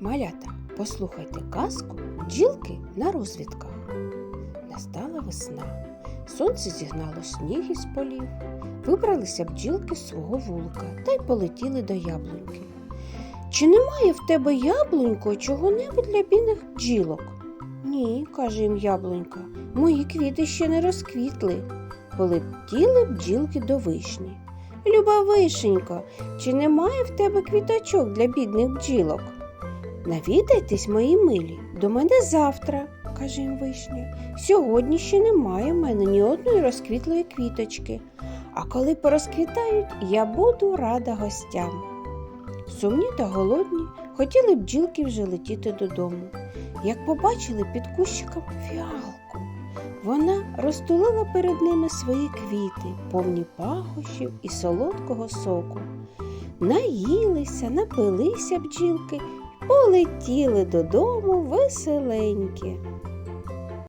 Малята, послухайте казку бджілки на розвідках. Настала весна. Сонце зігнало сніг із полів. Вибралися бджілки з свого вулика та й полетіли до яблуньки. Чи немає в тебе яблунько чого-небудь для бідних бджілок? Ні, каже їм яблунька, мої квіти ще не розквітли. Полетіли бджілки до вишні. Люба вишенько, чи немає в тебе квіточок для бідних бджілок? Навідайтесь, мої милі, до мене завтра, каже їм вишня. Сьогодні ще немає в мене ні одної розквітлої квіточки, а коли порозквітають, я буду рада гостям. Сумні та голодні хотіли бджілки вже летіти додому, як побачили під кущиком фіалку. Вона розтулила перед ними свої квіти, повні пахощів і солодкого соку. Наїлися, напилися бджілки полетіли додому веселенькі.